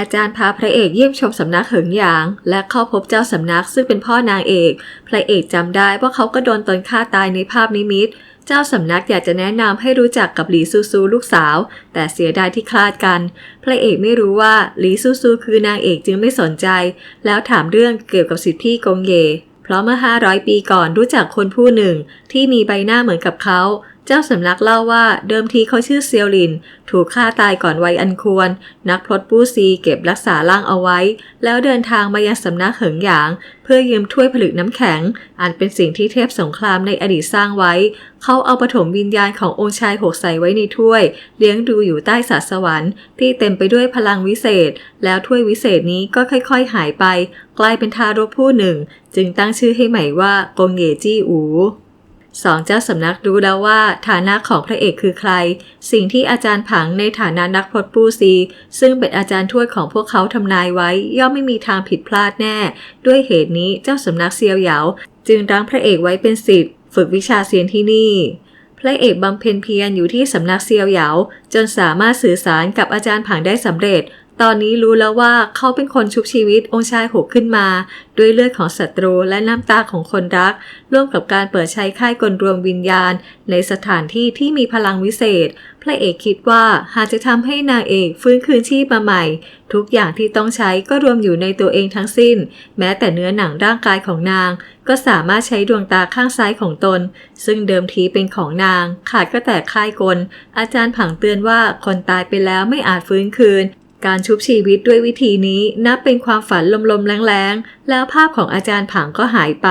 อาจารย์พาพระเอกเยี่ยมชมสำนักเหิงหยาง และเข้าพบเจ้าสำนักซึ่งเป็นพ่อนางเอก พระเอกจำได้ว่าเขาก็โดนตนฆ่าตายในภาพนิมิต เจ้าสำนักอยากจะแนะนำให้รู้จักกับหลีซูซูลูกสาว แต่เสียดายที่คลาดกัน พระเอกไม่รู้ว่าหลีซูซูคือนางเอกจึงไม่สนใจ แล้วถามเรื่องเกี่ยวกับสิทธิพี่กงเย เพราะเมื่อ 500 ปีก่อนรู้จักคนผู้หนึ่งที่มีใบหน้าเหมือนกับเขาเจ้าสำนักเล่าว่าเดิมทีเขาชื่อเซียวลิน ถูกฆ่าตายก่อนวัยอันควร นักพรตปู้ซีเก็บรักษาร่างเอาไว้ แล้วเดินทางมายังสำนักเหิงหยาง เพื่อยืมถ้วยผลึกน้ำแข็ง อันเป็นสิ่งที่เทพสงครามในอดีตสร้างไว้ เขาเอาปฐมวิญญาณขององค์ชายหกใส่ไว้ในถ้วย เลี้ยงดูอยู่ใต้สาสวรรค์ที่เต็มไปด้วยพลังวิเศษ แล้วถ้วยวิเศษนี้ก็ค่อย ๆ หายไป กลายเป็นทารกผู้หนึ่ง จึงตั้งชื่อให้ใหม่ว่ากงเยจี้อู สองเจ้าสำนักรู้แล้วว่าฐานะของพระเอกคือใคร สิ่งที่อาจารย์ผังในฐานะนักพรตปูซี ซึ่งเป็นอาจารย์ทวดของพวกเขาทำนายไว้ ย่อมไม่มีทางผิดพลาดแน่ ด้วยเหตุนี้เจ้าสำนักเซียวเหยาจึงรั้งพระเอกไว้เป็นศิษย์ฝึกวิชาเซียนที่นี่ พระเอกบำเพ็ญเพียรอยู่ที่สำนักเซียวเหยาจนสามารถสื่อสารกับอาจารย์ผังได้สำเร็จ ตอนนี้รู้แล้วว่าเขาเป็นคนชุบชีวิตองค์ชายหกขึ้นมา ด้วยเลือดของศัตรูและน้ำตาของคนรัก ร่วมกับการเปิดใช้ค่ายกลรวมวิญญาณ ในสถานที่ที่มีพลังวิเศษ พระเอกคิดว่าหากจะทำให้นางเอกฟื้นคืนชีพมาใหม่ ทุกอย่างที่ต้องใช้ก็รวมอยู่ในตัวเองทั้งสิ้น แม้แต่เนื้อหนังร่างกายของนาง ก็สามารถใช้ดวงตาข้างซ้ายของตน ซึ่งเดิมทีเป็นของนาง ขาดก็แต่ค่ายกล อาจารย์ผังเตือนว่าคนตายไปแล้วไม่อาจฟื้นคืน การชุบชีวิตด้วยวิธีนี้นับเป็นความฝันลมๆแรงๆ แล้วภาพของอาจารย์ผังก็หายไป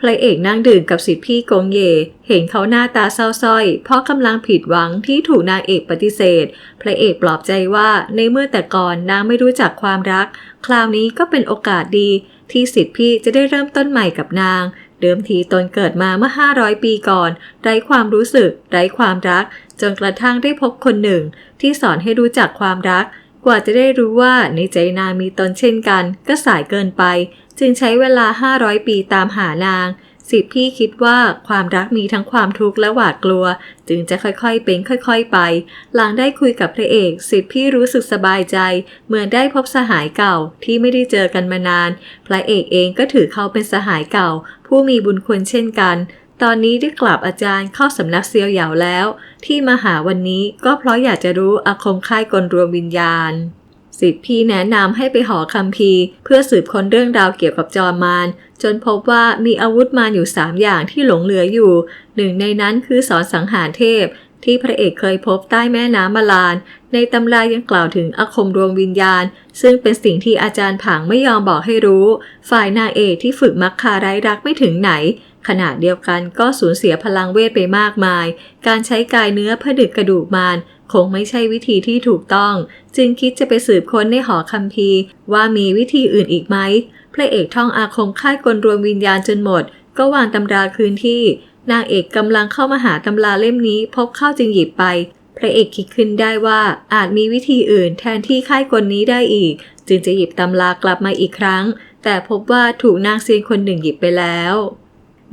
พระเอกนั่งดื่มกับสิทธิพี่กงเย่เห็นเขาหน้าตาเศร้าส้อย เพราะกำลังผิดหวังที่ถูกนางเอกปฏิเสธ พระเอกปลอบใจว่าในเมื่อแต่ก่อนนางไม่รู้จักความรัก คราวนี้ก็เป็นโอกาสดี ที่สิทธิพี่จะได้เริ่มต้นใหม่กับนางเดิมทีตนเกิดมาเมื่อ 500 ปีก่อน ไร้ความรู้สึก ไร้ความรัก จนกระทั่งได้พบคนหนึ่ง ที่สอนให้รู้จักความรัก กว่าจะได้รู้ว่าในใจนางมีตนเช่นกัน ก็สายเกินไป จึงใช้เวลา 500 ปีตามหานาง สิทธิพี่คิดว่าความรักมีทั้งความทุกข์และหวาดกลัว จึงจะค่อยๆเป็นค่อยๆไป หลังได้คุยกับพระเอกสิทธิพี่รู้สึกสบายใจ เหมือนได้พบสหายเก่าที่ไม่ได้เจอกันมานาน พระเอกเองก็ถือเขาเป็นสหายเก่า ผู้มีบุญคุณเช่นกัน ตอนนี้ได้กลับอาจารย์เข้าสำนักเซียวเหยาแล้ว ที่มาหาวันนี้ก็เพราะอยากจะรู้อาคมค่ายกลรวมวิญญาณสิทธิพี่แนะนำให้ไปหอคัมภีเพื่อสืบค้นเรื่องราวเกี่ยวกับจอมมารจนพบว่ามีอาวุธมารอยู่ 3 อย่างที่หลงเหลืออยู่ หนึ่งในนั้นคือสอนสังหารเทพ ที่พระเอกเคยพบใต้แม่น้ำมาลาน ในตำรายังกล่าวถึงอาคมดวงวิญญาณ ซึ่งเป็นสิ่งที่อาจารย์ผางไม่ยอมบอกให้รู้ ฝ่ายนางเอกที่ฝึกมักคาไร้รักไม่ถึงไหน ขณะเดียวกันก็สูญเสียพลังเวทไปมากมาย การใช้กายเนื้อผดึกกระดูกมารคงไม่ใช่วิธีที่ถูกต้อง จึงคิดจะไปสืบค้นในหอคัมภีร์ ว่ามีวิธีอื่นอีกไหมพระเอกท่องอาคมค่ายกลรวมวิญญาณจนหมด ก็วางตำราคืนที่ นางเอกกำลังเข้ามาหาตำราเล่มนี้ พบเข้าจึงหยิบไป พระเอกคิดขึ้นได้ว่าอาจมีวิธีอื่นแทนที่ค่ายกลนี้ได้อีก จึงจะหยิบตำรากลับมาอีกครั้ง แต่พบว่าถูกนางเซียนคนหนึ่งหยิบไปแล้ว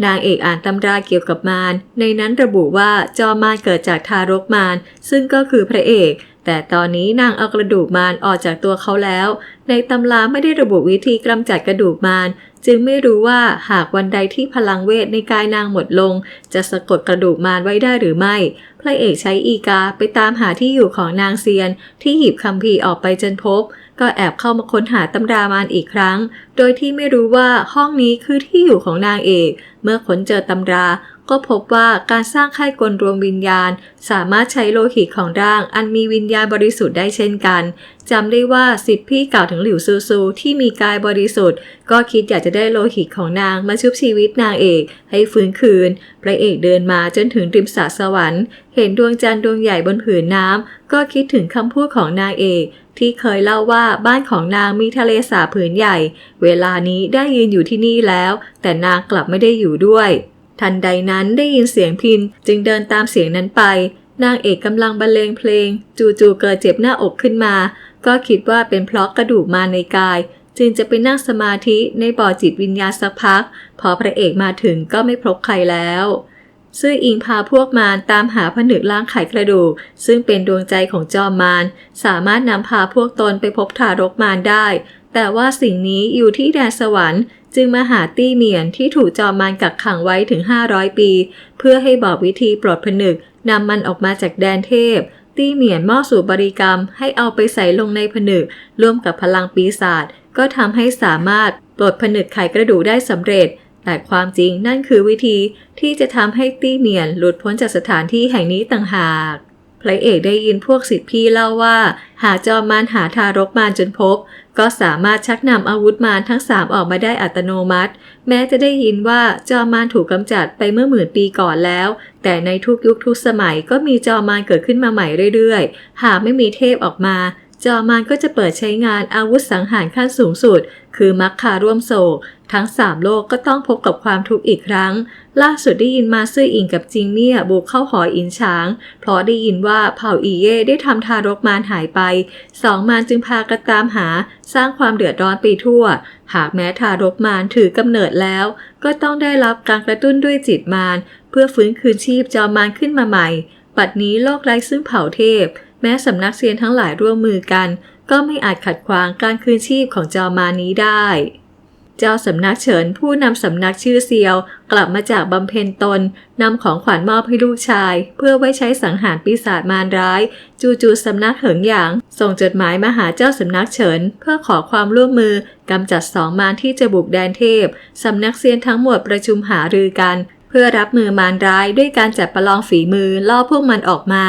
นางเอกอ่านตำราเกี่ยวกับมาร ในนั้นระบุว่าจอมมารเกิดจากทารกมาร ซึ่งก็คือพระเอก แต่ตอนนี้นางเอากระดูกมารออกจากตัวเขาแล้ว ในตำราไม่ได้ระบุวิธีกำจัดกระดูกมาร จึงไม่รู้ว่าหากวันใดที่พลังเวทในกายนางหมดลง จะสะกดกระดูกมารไว้ได้หรือไม่ พระเอกใช้อีกาไปตามหาที่อยู่ของนางเซียน ที่หยิบคำพีออกไปจนพบ ก็แอบเข้ามาค้นหาตำรามานอีกครั้ง โดยที่ไม่รู้ว่าห้องนี้คือที่อยู่ของนางเอก เมื่อค้นเจอตำรา ก็พบว่าการสร้างค่ายกลรวมวิญญาณ สามารถใช้โลหิตของร่าง อันมีวิญญาณบริสุทธิ์ได้เช่นกันจำได้ว่าสิทธิพี่กล่าวถึงหลิวซูซูที่มีกายบริสุทธิ์ ก็คิดอยากจะได้โลหิตของนางมาชุบชีวิตนางเอก ให้ฟื้นคืน พระเอกเดินมาจนถึงริมสระสวรรค์ เห็นดวงจันทร์ดวงใหญ่บนผืนน้ำก็คิดถึงคำพูดของนางเอกที่เคยเล่าว่าบ้านของนางมีทะเลสาบผืนใหญ่ เวลานี้ได้ยืนอยู่ที่นี่แล้ว แต่นางกลับไม่ได้อยู่ด้วย ทันใดนั้นได้ยินเสียงพินจึงเดินตามเสียงนั้นไป นางเอกกำลังบรรเลงเพลง จู่ๆเกิดเจ็บหน้าอกขึ้นมา ก็คิดว่าเป็นเพราะกระดูกมาในกาย จึงจะไปนั่งสมาธิในบ่อจิตวิญญาณสักพัก พอพระเอกมาถึงก็ไม่พบใครแล้วซื่ออิงพาพวกมารตามหาผนึกล้างไขกระดูก ซึ่งเป็นดวงใจของจอมมารสามารถนำพาพวกตนไปพบทารกมารได้ แต่ว่าสิ่งนี้อยู่ที่แดนสวรรค์ จึงมาหาตี้เหมียนที่ถูกจอมมารกักขังไว้ถึง 500 ปี เพื่อให้บอกวิธีปลดผนึกนำมันออกมาจากแดนเทพ ตี้เหมียนมอบสู่บริกรรม ให้เอาไปใส่ลงในผนึกร่วมกับพลังปีศาจก็ทำให้สามารถปลดผนึกไขกระดูกได้สำเร็จ แต่ความจริงนั่นคือวิธีที่จะทำให้ตี้เหมียนหลุดพ้นจากสถานที่แห่งนี้ต่างหาก พระเอกได้ยินพวกสิทธิพี่เล่าว่า หากจอมมารหาทารกมารจนพบ ก็สามารถชักนำอาวุธมารทั้งสามออกมาได้อัตโนมัติ แม้จะได้ยินว่าจอมมารถูกกำจัดไปเมื่อหมื่นปีก่อนแล้ว แต่ในทุกยุคทุกสมัยก็มีจอมมารเกิดขึ้นมาใหม่เรื่อยๆ หากไม่มีเทพออกมา จอมานก็จะเปิดใช้งานอาวุธสังหารขั้นสูงสุด คือมักคาร่วมโศก ทั้งสามโลกก็ต้องพบกับความทุกข์อีกครั้ง ล่าสุดได้ยินมาซื่ออิงกับจิงเมี่ยบุกเข้าหออินช้าง เพราะได้ยินว่าเผ่าอีเย่ได้ทำทารกมารหายไป สองมารจึงพากันตามหา สร้างความเดือดร้อนไปทั่ว หากแม้ทารกมารถือกำเนิดแล้ว ก็ต้องได้รับการกระตุ้นด้วยจิตมารเพื่อฟื้นคืนชีพจอมมารขึ้นมาใหม่ ปัดนี้โลกไร้ซึ่งเผ่าเทพ แม้สำนักเซียนทั้งหลายร่วมมือกัน ก็ไม่อาจขัดขวางการคืนชีพของจอมานี้ได้ เจ้าสำนักเฉินผู้นำสำนักชื่อเซียว กลับมาจากบำเพ็ญตนนำของขวัญมอบให้ลูกชาย เพื่อไว้ใช้สังหารปีศาจมารร้าย จู่ๆสำนักเหิงหยาง ส่งจดหมายมาหาเจ้าสำนักเฉิน เพื่อขอความร่วมมือกำจัดสองมารที่จะบุกแดนเทพสำนักเซียนทั้งหมดประชุมหารือกันเพื่อรับมือมารร้ายด้วยการจัดประลองฝีมือล่อพวกมันออกมา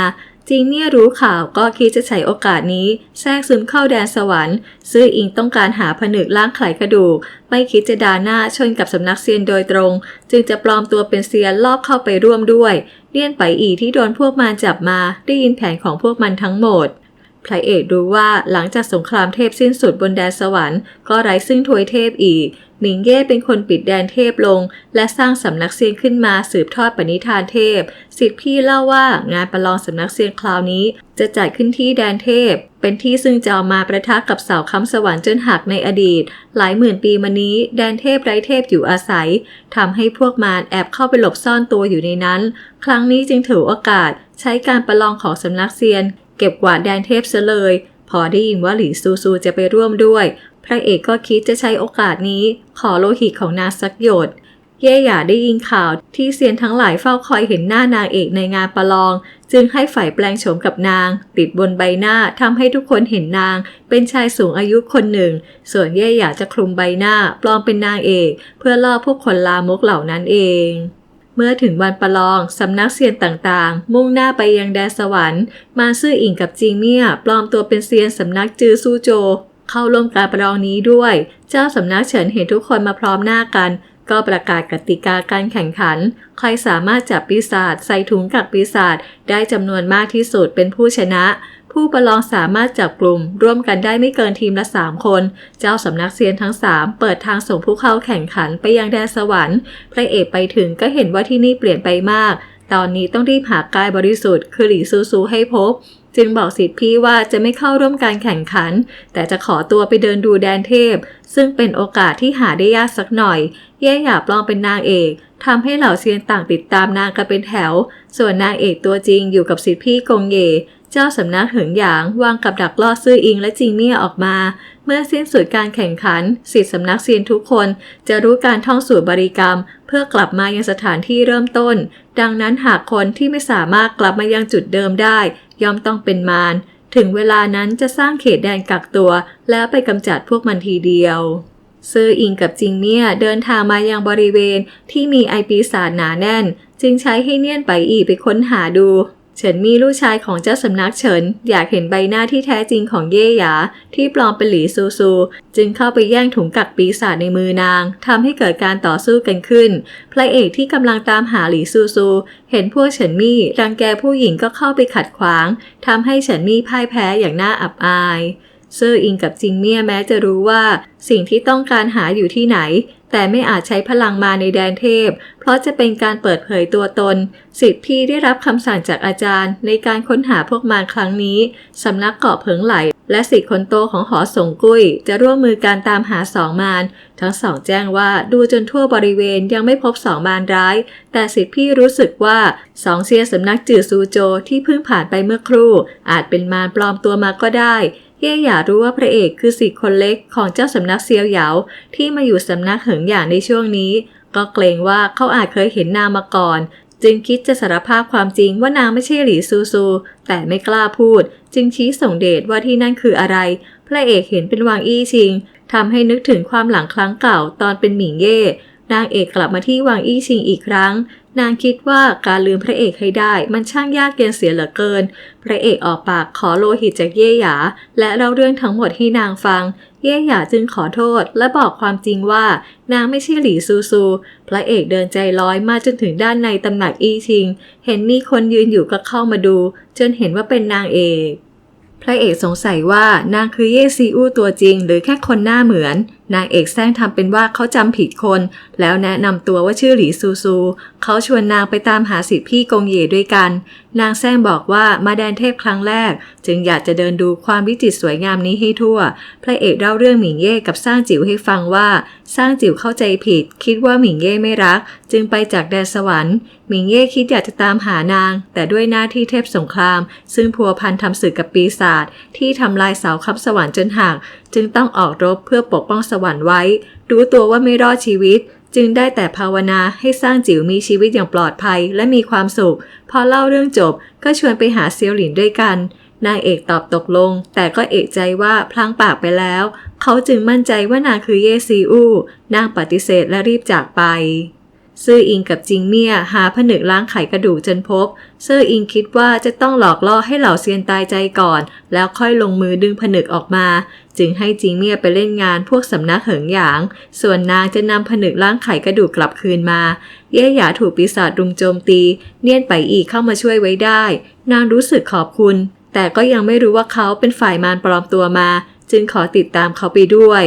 จริงเนี่ยรู้ข่าวก็คิดจะใช้โอกาสนี้ แทรกซึมเข้าแดนสวรรค์ ซื่ออิงต้องการหาผนึกล้างไขกระดูก ไม่คิดจะดาหน้าชนกับสำนักเซียนโดยตรง จึงจะปลอมตัวเป็นเซียนลอบเข้าไปร่วมด้วยเลี่ยนไปอีที่โดนพวกมารจับมาได้ยินแผนของพวกมันทั้งหมดพระเอกรู้ว่าหลังจากสงครามเทพสิ้นสุดบนแดนสวรรค์ ก็ไร้ซึ่งทวยเทพอีก หมิงเย่เป็นคนปิดแดนเทพลง และสร้างสำนักเซียนขึ้นมาสืบทอดปณิธานเทพ สิทธิพี่เล่าว่างานประลองสำนักเซียนคราวนี้ จะจัดขึ้นที่แดนเทพ เป็นที่ซึ่งจะเอามาประทะกับเสาค้ำสวรรค์จนหักในอดีต หลายหมื่นปีมานี้ แดนเทพไร้เทพอยู่อาศัยทำให้พวกมารแอบเข้าไปหลบซ่อนตัวอยู่ในนั้น ครั้งนี้จึงถือโอกาส ใช้การประลองของสำนักเซียน เก็บกวาดแดนเทพเสเลยพอได้ยินว่าหลี่ซูซูจะไปร่วมด้วย พระเอกก็คิดจะใช้โอกาสนี้ขอโลหิตของนางสักหยด เย่หยาได้ยินข่าวที่เซียนทั้งหลายเฝ้าคอยเห็นหน้านางเอกในงานประลอง จึงให้ฝ่ายแปลงโฉมกับนาง ติดบนใบหน้าทำให้ทุกคนเห็นนาง เป็นชายสูงอายุคนหนึ่ง ส่วนเย่หยาจะคลุมใบหน้า ปลอมเป็นนางเอก เพื่อล่อพวกคนลามกเหล่านั้นเองเมื่อถึงวันประลอง สำนักเซียนต่างๆ มุ่งหน้าไปยังแดนสวรรค์ มาซื่ออิงกับจิงเมี่ยปลอมตัวเป็นเซียนสำนักจือซูโจ เข้าร่วมการประลองนี้ด้วย เจ้าสำนักเฉินเห็นทุกคนมาพร้อมหน้ากัน ก็ประกาศกติกาการแข่งขัน ใครสามารถจับปีศาจใส่ถุงกักปีศาจได้จำนวนมากที่สุดเป็นผู้ชนะ ผู้ประลองสามารถจับกลุ่ม ร่วมกันได้ไม่เกินทีมละ 3 คน เจ้าสำนักเซียนทั้ง 3 เปิดทางส่งผู้เข้าแข่งขันไปยังแดนสวรรค์ พระเอกไปถึงก็เห็นว่าที่นี่เปลี่ยนไปมากตอนนี้ต้องรีบหากายบริสุทธิ์คือหลี่ซูซูให้พบ จึงบอกสิทธิพี่ว่าจะไม่เข้าร่วมการแข่งขัน แต่จะขอตัวไปเดินดูแดนเทพ ซึ่งเป็นโอกาสที่หาได้ยากสักหน่อย เย่หยาบลองเป็นนางเอกทำให้เหล่าเซียนต่างติดตามนางกันเป็นแถว ส่วนนางเอกตัวจริงอยู่กับสิทธิพี่กงเย เจ้าสำนักเหิงหยางวางกับดักล่อซื่ออิงและจิงเมี่ยออกมา เมื่อสิ้นสุดการแข่งขันสิทธิสำนักเซียนทุกคน จะรู้การท่องสูตรบริกรรม เพื่อกลับมายังสถานที่เริ่มต้น ดังนั้นหากคนที่ไม่สามารถกลับมายังจุดเดิมได้ ย่อมต้องเป็นมารถึงเวลานั้นจะสร้างเขตแดนกักตัว แล้วไปกำจัดพวกมันทีเดียวซื่ออิงกับจิงเมี่ยเดินทางมายังบริเวณที่มีไอปีศาจหนาแน่น จึงใช้ให้เนียนไปอีไปค้นหาดู เฉินมีลูกชายของเจ้าสำนักเฉินอยากเห็นใบหน้าที่แท้จริงของเย่หยา ที่ปลอมเป็นหลีซูซู จึงเข้าไปแย่งถุงกักปีศาจในมือนางทำให้เกิดการต่อสู้กันขึ้น พระเอกที่กำลังตามหาหลีซูซู เห็นพวกเฉินมี่รังแกผู้หญิงก็เข้าไปขัดขวางทำให้เฉินมี่พ่ายแพ้อย่างน่าอับอาย เซื่ออิงกับจิงเมียแม้จะรู้ว่าสิ่งที่ต้องการหาอยู่ที่ไหน แต่ไม่อาจใช้พลังมาในแดนเทพ เพราะจะเป็นการเปิดเผยตัวตน สิทธิพี่ได้รับคำสั่งจากอาจารย์ ในการค้นหาพวกมารครั้งนี้สำนักเกาะเพิงไหล และสิทธิ์คนโตของหอสงกุ้ย จะร่วมมือการตามหาสองมารทั้งสองแจ้งว่าดูจนทั่วบริเวณยังไม่พบสองมารร้าย แต่สิทธิพี่รู้สึกว่าสองเซียสำนักจือซูโจที่เพิ่งผ่านไปเมื่อครู่ อาจเป็นมารปลอมตัวมาก็ได้ เย่อยารู้ว่าพระเอกคือสิทธิ์คนเล็กของเจ้าสำนักเซียวเหยาที่มาอยู่สำนักเหิงหยางในช่วงนี้ ก็เกรงว่าเขาอาจเคยเห็นนางมาก่อน จึงคิดจะสารภาพความจริงว่านางไม่ใช่หลีซูซู แต่ไม่กล้าพูด จึงชี้ส่งเดชว่าที่นั่นคืออะไร พระเอกเห็นเป็นวางอี้ชิงทำให้นึกถึงความหลังครั้งเก่าตอนเป็นหมิงเย่นางเอกกลับมาที่วางอี้ชิงอีกครั้ง นางคิดว่าการลืมพระเอกให้ได้มันช่างยากเกินเสียเหลือเกิน พระเอกออกปากขอโลหิตจากเย่หยา และเล่าเรื่องทั้งหมดให้นางฟัง เย่หยาจึงขอโทษและบอกความจริงว่า นางไม่ใช่หลีซูซู พระเอกเดินใจลอยมาจนถึงด้านในตำหนักอีชิง เห็นมีคนยืนอยู่ก็เข้ามาดู จนเห็นว่าเป็นนางเอกพระเอกสงสัยว่านางคือเย่ซีอู้ตัวจริง หรือแค่คนหน้าเหมือน นางเอกแซงทำเป็นว่าเขาจำผิดคน แล้วแนะนำตัวว่าชื่อหลีซูซู เขาชวนนางไปตามหาสิทธิพี่กงเย่ด้วยกัน นางแซงบอกว่ามาแดนเทพครั้งแรก จึงอยากจะเดินดูความวิจิตรสวยงามนี้ให้ทั่ว พระเอกเล่าเรื่องหมิงเย่กับสร้างจิ๋วให้ฟังว่า สร้างจิ๋วเข้าใจผิด คิดว่าหมิงเย่ไม่รัก จึงไปจากแดนสวรรค์ หมิงเย่คิดอยากจะตามหานาง แต่ด้วยหน้าที่เทพสงคราม ซึ่งพัวพันทำศึกกับปีศาจที่ทำลายเสาคับสวรรค์จนหัก จึงต้องออกรบเพื่อปกป้องสวรรค์ไว้ รู้ตัวว่าไม่รอดชีวิต จึงได้แต่ภาวนาให้สร้างจิ๋วมีชีวิตอย่างปลอดภัยและมีความสุข พอเล่าเรื่องจบก็ชวนไปหาเซียวหลินด้วยกัน นางเอกตอบตกลง แต่ก็เอกใจว่าพลางปากไปแล้ว เขาจึงมั่นใจว่านางคือเยซีอู นางปฏิเสธและรีบจากไป ซื่ออิงกับจิงเมียหาผนึกล้างไขกระดูกจนพบ ซื่ออิงคิดว่าจะต้องหลอกล่อให้เหล่าเซียนตายใจก่อน แล้วค่อยลงมือดึงผนึกออกมา จึงให้จิงเมียไปเล่นงานพวกสำนักเหิงหยาง ส่วนนางจะนำผนึกล้างไขกระดูกกลับคืนมา เย่หยาถูกปีศาจรุมโจมตี เนียนไปอีกเข้ามาช่วยไว้ได้ นางรู้สึกขอบคุณ แต่ก็ยังไม่รู้ว่าเขาเป็นฝ่ายมารปลอมตัวมา จึงขอติดตามเขาไปด้วย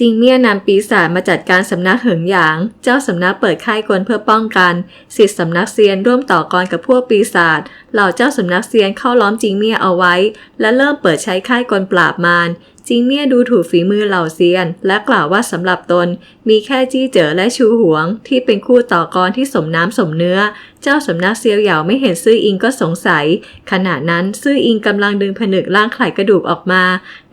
จิงเมี่ยนำปีศาจมาจัดการสำนักเหิงหยาง เจ้าสำนักเปิดค่ายกลเพื่อป้องกันสิทธิสำนักเซียนร่วมต่อกรกับพวกปีศาจ เหล่าเจ้าสำนักเซียนเข้าล้อมจิงเมี่ยเอาไว้ และเริ่มเปิดใช้ค่ายกลปราบมารจิงเมี่ยดูถูกฝีมือเหล่าเซียน และกล่าวว่าสำหรับตน มีแค่จี้เจ๋อและชูหวง ที่เป็นคู่ต่อกรที่สมน้ำสมเนื้อ เจ้าสำนักเซียวเหยาไม่เห็นซื่ออิงก็สงสัย ขณะนั้นซื่ออิงกำลังดึงผนึกล่างไข่กระดูกออกมา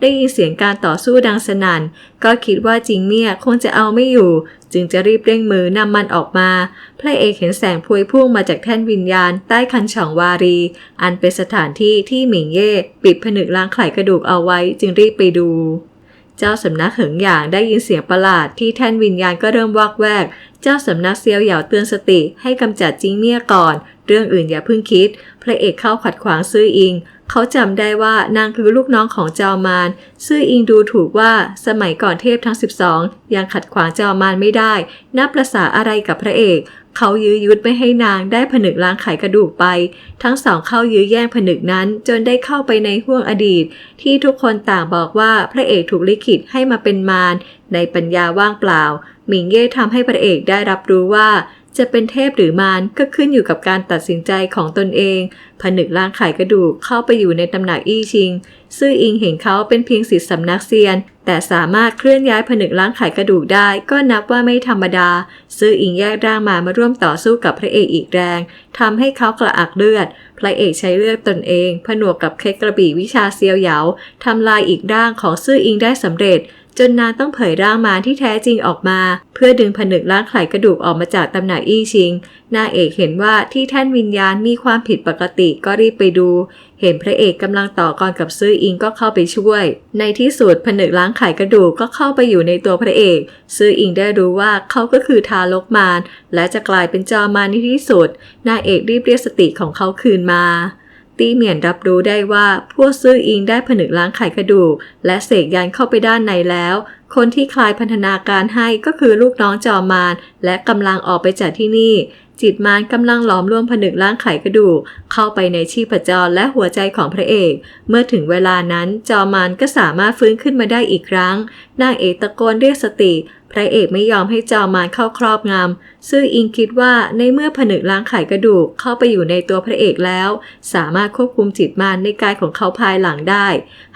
ได้ยินเสียงการต่อสู้ดังสนั่น ก็คิดว่าจิงเมี่ยคงจะเอาไม่อยู่ จึงจะรีบเร่งมือนำมันออกมา พระเอกเห็นแสงพวยพุ่งมาจากแท่นวิญญาณ ใต้คันฉ่องวารี อันเป็นสถานที่ที่หมิงเย่ปิดผนึกล้างไข่กระดูกเอาไว้จึงรีบไปดู เจ้าสำนักเหิงหยางได้ยินเสียงประหลาดที่แท่นวิญญาณก็เริ่มวอกแวก เจ้าสำนักเซียวเหยาเตือนสติให้กำจัดจิงเมี่ยก่อน เรื่องอื่นอย่าเพิ่งคิด พระเอกเข้าขัดขวางซื่ออิง เขาจำได้ว่านางคือลูกน้องของจอมานซื่ออิงดูถูกว่าสมัยก่อนเทพทั้ง 12 ยังขัดขวางจอมานไม่ได้นับประษาอะไรกับพระเอก เขายื้อยุดไม่ให้นางได้ผนึกล้างไขกระดูกไป ทั้งสองเข้ายื้อแย่งผนึกนั้น จนได้เข้าไปในห้วงอดีต ที่ทุกคนต่างบอกว่าพระเอกถูกลิขิตให้มาเป็นมารในปัญญาว่างเปล่า หมิงเย่ทำให้พระเอกได้รับรู้ว่า จะเป็นเทพหรือมารก็ขึ้นอยู่กับการตัดสินใจของตนเอง ผนึกร่างไขกระดูกเข้าไปอยู่ในตำหนักอี้ชิง ซื่ออิงเห็นเขาเป็นเพียงศิษย์สำนักเซียน แต่สามารถเคลื่อนย้ายผนึกร่างไขกระดูกได้ ก็นับว่าไม่ธรรมดา ซื่ออิงแยกร่างมามาร่วมต่อสู้กับพระเอกอีกแรงทำให้เขากระอักเลือด พระเอกใช้เลือดตนเอง ผนวกกับเคล็ดกระบี่วิชาเซียวเหยาทำลายอีกร่างของซื่ออิงได้สำเร็จ จนนางต้องเผยร่างมารที่แท้จริงออกมา เพื่อดึงผนึกร่างไขกระดูกออกมาจากตำหนักอี้ชิง นางเอกเห็นว่าที่แท่นวิญญาณมีความผิดปกติก็รีบไปดู เห็นพระเอกกำลังต่อกรกับซื่ออิงก็เข้าไปช่วย ในที่สุดผนึกล้างไขกระดูกก็เข้าไปอยู่ในตัวพระเอก ซื่ออิงได้รู้ว่าเขาก็คือทารกมารและจะกลายเป็นจอมมารในที่สุด นางเอกรีบเรียกสติของเขาคืนมา ตีเหมียนรับรู้ได้ว่าพวกซื่ออิงได้ผนึกล้างไขกระดูก และเสกยานเข้าไปด้านในแล้ว คนที่คลายพันธนาการให้ก็คือลูกน้องจอมมารและกำลังออกไปจากที่นี่ จิตมารกำลังหลอมรวมผนึกล้างไขกระดูก เข้าไปในชีพจรและหัวใจของพระเอก เมื่อถึงเวลานั้นจอมารก็สามารถฟื้นขึ้นมาได้อีกครั้งนางเอกตะโกนเรียกสติ พระเอกไม่ยอมให้จอมานเข้าครอบงำซื่ออิงคิดว่าในเมื่อผนึกล้างไขกระดูกเข้าไปอยู่ในตัวพระเอกแล้ว สามารถควบคุมจิตมารในกายของเขาภายหลังได้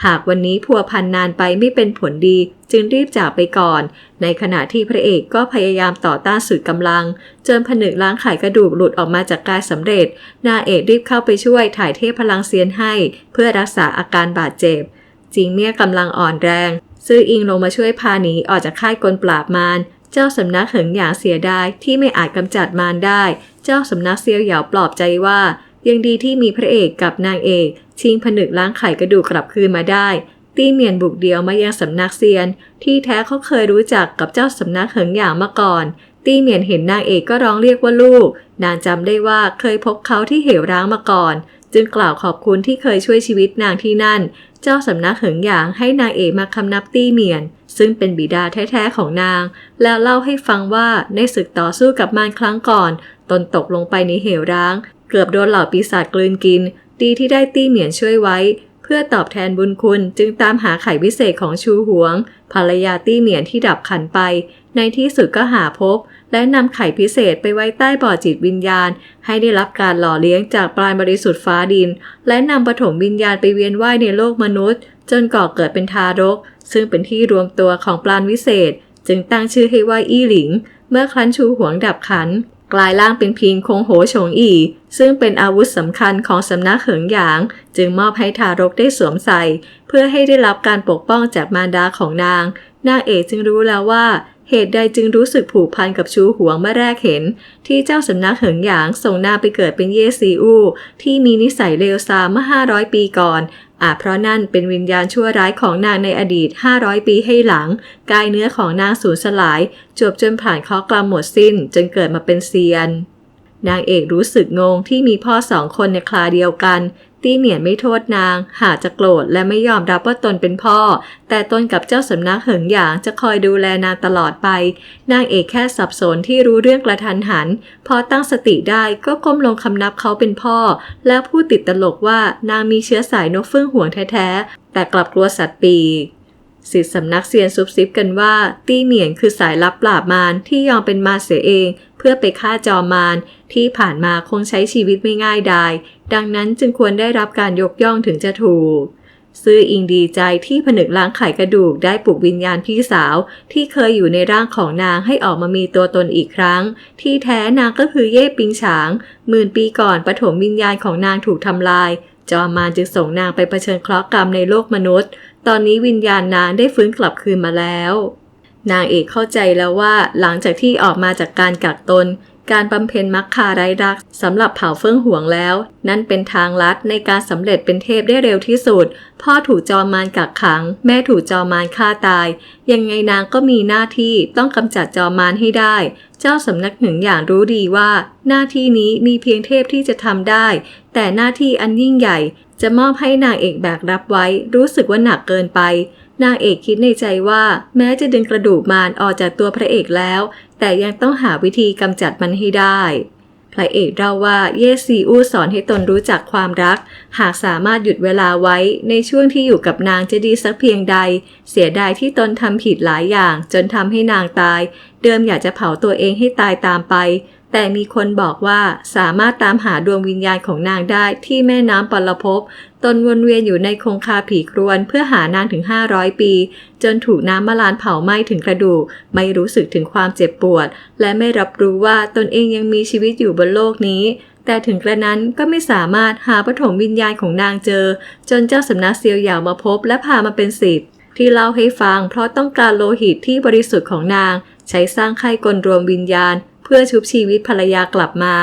หากวันนี้พัวพันนานไปไม่เป็นผลดี จึงรีบจากไปก่อน ในขณะที่พระเอกก็พยายามต่อต้านสุดกำลัง จนผนึกล้างไขกระดูกหลุดออกมาจากกายสำเร็จ นาเอกรีบเข้าไปช่วยถ่ายเทพลังเซียนให้ เพื่อรักษาอาการบาดเจ็บจิงเมียกำลังอ่อนแรง ซื่ออิงลงมาช่วยพาหนีออกจากค่ายกลปราบมาร เจ้าสำนักเหิงหยางเสียดายที่ไม่อาจกำจัดมารได้ เจ้าสำนักเซียวเหยาปลอบใจว่า ยังดีที่มีพระเอกกับนางเอก ชิงผนึกล้างไข่กระดูกกลับคืนมาได้ตี้เมียนบุกเดียวมายังสำนักเซียน ที่แท้เขาเคยรู้จักกับเจ้าสำนักเหิงหยางมาก่อน ตี้เมียนเห็นนางเอกก็ร้องเรียกว่าลูก นางจำได้ว่าเคยพบเขาที่เหวร้างมาก่อน จึงกล่าวขอบคุณที่เคยช่วยชีวิตนางที่นั่น เจ้าสำนักเหิงหยางให้นางเอกมาคำนับตี้เมียน ซึ่งเป็นบิดาแท้ๆของนาง แล้วเล่าให้ฟังว่าในศึกต่อสู้กับมารครั้งก่อน ตนตกลงไปในเหวร้าง เกือบโดนเหล่าปีศาจกลืนกิน ดีที่ได้ตี้เหมียนช่วยไว้ เพื่อตอบแทนบุญคุณจึงตามหาไข่วิเศษของชูหวงภรรยาตี้เหมียนที่ดับขันไป ในที่สุดก็หาพบ และนำไข่พิเศษไปไว้ใต้บ่อจิตวิญญาณ ให้ได้รับการหล่อเลี้ยงจากปราณบริสุทธิ์ฟ้าดิน และนำปฐมวิญญาณไปเวียนว่ายในโลกมนุษย์ จนก่อเกิดเป็นทารก ซึ่งเป็นที่รวมตัวของปราณวิเศษ จึงตั้งชื่อให้ว่าอี้หลิง เมื่อครั้นชูหวงดับขัน กลายร่างเป็นพิงคงโหฉงอีซึ่งเป็นอาวุธสำคัญของสำนักเหิงหยาง จึงมอบให้ทารกได้สวมใส่ เพื่อให้ได้รับการปกป้องจากมารดาของนาง นางเอกจึงรู้แล้วว่า เหตุใดจึงรู้สึกผูกพันกับชูหวงเมื่อแรกเห็น ที่เจ้าสำนักเหิงหยางส่งนางไปเกิดเป็นเยซีอูที่มีนิสัยเลวทรามเมื่อ 500 ปีก่อนอาจเพราะนั่นเป็นวิญญาณชั่วร้ายของนางในอดีต 500 ปีให้หลัง กายเนื้อของนางสูญสลาย จบจนผ่านเคราะห์กรรมหมดสิ้น จนเกิดมาเป็นเซียน นางเอกรู้สึกงงที่มีพ่อสองคนในคลาเดียวกัน ตี้เหนียนไม่โทษนาง หากจะโกรธและไม่ยอมรับว่าตนเป็นพ่อ แต่ตนกับเจ้าสำนักเหิงหยางจะคอยดูแลนางตลอดไป นางเอกแค่สับสนที่รู้เรื่องกระทันหัน พอตั้งสติได้ก็ก้มลงคำนับเขาเป็นพ่อ แล้วพูดติดตลกว่านางมีเชื้อสายนกเฟื่องห่วงแท้ๆแต่กลับกลัวสัตว์ปีก สิทธิสำนักเซียนซุบซิบกันว่า ตี้เหมียนคือสายลับปราบมารที่ยอมเป็นมาเสียเอง เพื่อไปฆ่าจอมมารที่ผ่านมาคงใช้ชีวิตไม่ง่ายดายดังนั้นจึงควรได้รับการยกย่องถึงจะถูก ซื่ออิงดีใจที่ผนึกล้างไขกระดูกได้ปลุกวิญญาณพี่สาว ที่เคยอยู่ในร่างของนางให้ออกมามีตัวตนอีกครั้ง ที่แท้นางก็คือเย่ปิงฉางหมื่นปีก่อนปฐมวิญญาณของนางถูกทำลายจอมมารจึงส่งนางไปเผชิญเคราะห์กรรมในโลกมนุษย์ ตอนนี้วิญญาณนางได้ฟื้นกลับคืนมาแล้ว นางเอกเข้าใจแล้วว่าหลังจากที่ออกมาจากการกักตน การบำเพ็ญมรรคาไรรักสำหรับเผ่าเฟื่องห่วงแล้ว นั่นเป็นทางลัดในการสำเร็จเป็นเทพได้เร็วที่สุด พ่อถูกจอมมารกักขัง แม่ถูกจอมมารฆ่าตาย ยังไงนางก็มีหน้าที่ต้องกำจัดจอมมารให้ได้ เจ้าสำนักหนึ่งอย่างรู้ดีว่า หน้าที่นี้มีเพียงเทพที่จะทำได้ แต่หน้าที่อันยิ่งใหญ่ จะมอบให้นางเอกแบกรับไว้ รู้สึกว่าหนักเกินไป นางเอกคิดในใจว่าแม้จะดึงกระดูกมารออกจากตัวพระเอกแล้ว แต่ยังต้องหาวิธีกำจัดมันให้ได้ พระเอกเล่าว่าเยซีอูสอนให้ตนรู้จักความรัก หากสามารถหยุดเวลาไว้ ในช่วงที่อยู่กับนางจะดีสักเพียงใด เสียดายที่ตนทำผิดหลายอย่าง จนทำให้นางตาย เดิมอยากจะเผาตัวเองให้ตายตามไป แต่มีคนบอกว่าสามารถตามหาดวงวิญญาณของนางได้ที่แม่น้ำปรภพตนวนเวียนอยู่ในคงคาผีครวนเพื่อหานางถึง 500 ปี จนถูกน้ำมะลานเผาไหม้ถึงกระดูก ไม่รู้สึกถึงความเจ็บปวด และไม่รับรู้ว่าตนเองยังมีชีวิตอยู่บนโลกนี้ แต่ถึงกระนั้นก็ไม่สามารถหาปฐมวิญญาณของนางเจอ จนเจ้าสำนักเซียวหยาวมาพบและพามาเป็นศิษย์ที่เล่าให้ฟังเพราะต้องการโลหิตที่บริสุทธิ์ของนาง ใช้สร้างไข้กลรวมวิญญาณ พื่อชุบชีวิตภรรยากลับมา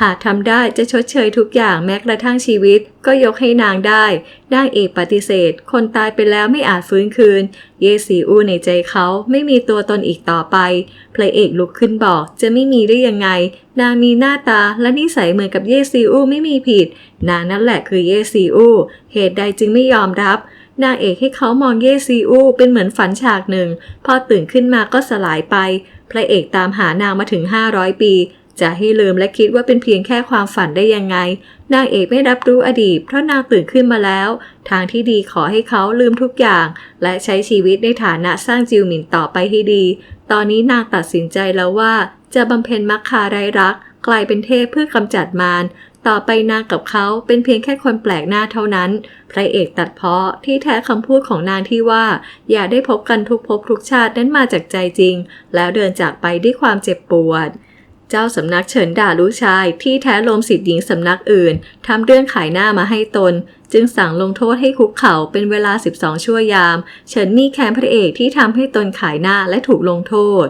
หากทำได้จะชดเชยทุกอย่างแม้กระทั่งชีวิต ก็ยกให้นางได้ นางเอกปฏิเสธ คนตายไปแล้วไม่อาจฟื้นคืน เยสีอูในใจเขาไม่มีตัวตนอีกต่อไปพระเอกลุกขึ้นบอกจะไม่มีได้ยังไง นางมีหน้าตาและนิสัยเหมือนกับเยซีอูไม่มีผิด นางนั่นแหละคือเยซีอูเหตุใดจึงไม่ยอมรับนางเอกให้เขามองเยซีอูเป็นเหมือนฝันฉากหนึ่ง พอตื่นขึ้นมาก็สลายไป พระเอกตามหานางมาถึง 500 ปี จะให้ลืมและคิดว่าเป็นเพียงแค่ความฝันได้ยังไง นางเอกไม่รับรู้อดีต เพราะนางตื่นขึ้นมาแล้ว ทางที่ดีขอให้เขาลืมทุกอย่าง และใช้ชีวิตในฐานะสร้างจิวหมินต่อไปให้ดี ตอนนี้นางตัดสินใจแล้วว่า จะบำเพ็ญมักคาไรรัก กลายเป็นเทพเพื่อกำจัดมาร ต่อไปนางกับเขาเป็นเพียงแค่คนแปลกหน้าเท่านั้น พระเอกตัดเพาะที่แท้คำพูดของนางที่ว่า อย่าได้พบกันทุกภพทุกชาตินั้นมาจากใจจริง แล้วเดินจากไปด้วยความเจ็บปวด เจ้าสำนักเฉินด่าลูกชาย ที่แท้ลมสิทธิ์หญิงสำนักอื่นทำเรื่องขายหน้ามาให้ตน จึงสั่งลงโทษให้คุกเข่าเป็นเวลา 12 ชั่วยาม เฉินนี่แค้นพระเอกที่ทำให้ตนขายหน้าและถูกลงโทษ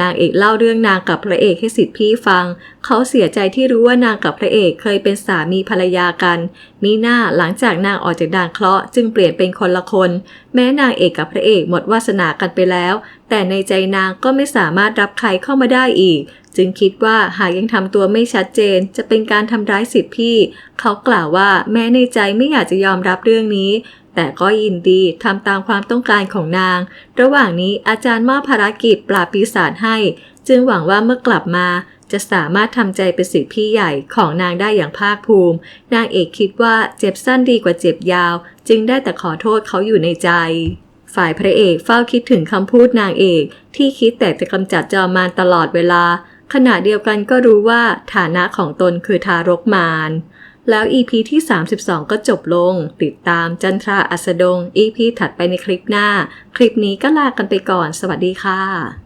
นางเอกเล่าเรื่องนางกับพระเอกให้สิทธิพี่ฟัง เขาเสียใจที่รู้ว่านางกับพระเอกเคยเป็นสามีภรรยากัน มีหน้าหลังจากนางออกจากด่านเคราะห์จึงเปลี่ยนเป็นคนละคน แม้นางเอกกับพระเอกหมดวาสนากันไปแล้ว แต่ในใจนางก็ไม่สามารถรับใครเข้ามาได้อีก จึงคิดว่าหากยังทำตัวไม่ชัดเจน จะเป็นการทำร้ายสิทธิพี่ เขากล่าวว่าแม้ในใจไม่อยากจะยอมรับเรื่องนี้ แต่ก็ยินดีทำตามความต้องการของนาง ระหว่างนี้อาจารย์มอบภารกิจปราบปีศาจให้ จึงหวังว่าเมื่อกลับมาจะสามารถทำใจเป็นสิทธิพี่ใหญ่ของนางได้อย่างภาคภูมิ นางเอกคิดว่าเจ็บสั้นดีกว่าเจ็บยาว จึงได้แต่ขอโทษเขาอยู่ในใจ ฝ่ายพระเอกเฝ้าคิดถึงคำพูดนางเอก ที่คิดแต่จะกำจัดจอมารตลอดเวลา ขณะเดียวกันก็รู้ว่าฐานะของตนคือทารกมาร แล้ว EP ที่ 32 ก็จบลง ติดตามจันทราอัสดง EP ถัดไปในคลิปหน้า คลิปนี้ก็ลากันไปก่อน สวัสดีค่ะ